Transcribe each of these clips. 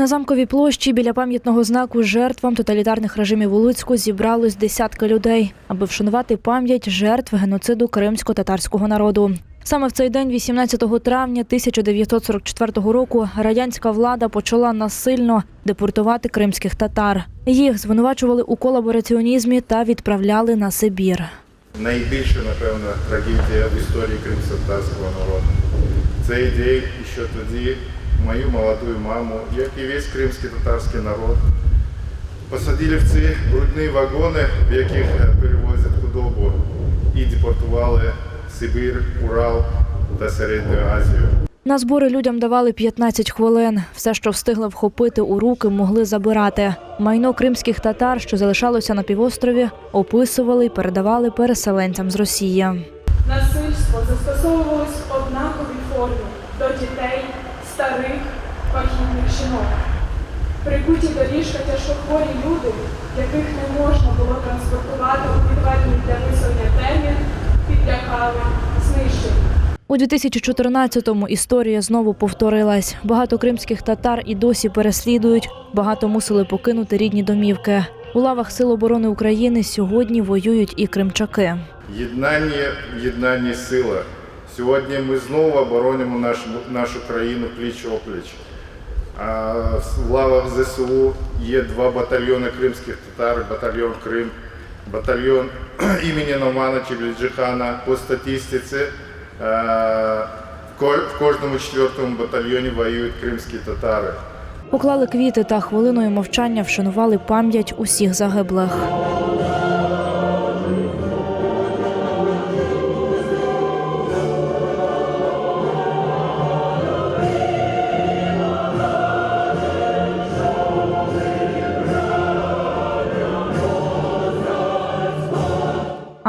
На замковій площі біля пам'ятного знаку жертвам тоталітарних режимів у Луцьку зібралось десятки людей, аби вшанувати пам'ять жертв геноциду кримсько-татарського народу. Саме в цей день, 18 травня 1944 року, радянська влада почала насильно депортувати кримських татар. Їх звинувачували у колабораціонізмі та відправляли на Сибір. найбільша, напевно, трагедія в історії кримськотатарського народу. Цей день ще тоді мою молоду маму, як і весь кримський татарський народ, посадили в ці брудні вагони, в яких перевозять худобу, і депортували в Сибір, Урал та Середню Азію. На збори людям давали 15 хвилин. Все, що встигли вхопити у руки, могли забирати. Майно кримських татар, що залишалося на півострові, описували і передавали переселенцям з Росії. Насильство застосовувалось в однаковій формі до дітей, старих, вагітних жінок. Прикуті до ліжка тяжкохворі люди, яких не можна було транспортувати у відведені для виселення термін, підлякали, знищені. У 2014-му історія знову повторилась. Багато кримських татар і досі переслідують, багато мусили покинути рідні домівки. У лавах Сил оборони України сьогодні воюють і кримчаки. Єднання, єднання сила. Сьогодні ми знову оборонимо нашу, нашу країну пліч опліч. В лавах ЗСУ є два батальйони кримських татар, батальйон Крим, батальйон імені Номана Чебельджихана. По статистиці е, в кожному четвертому батальйоні воюють кримські татари. Поклали квіти та хвилиною мовчання вшанували пам'ять усіх загиблих.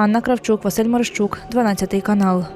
Анна Кравчук, Василь Марищук, 12 канал.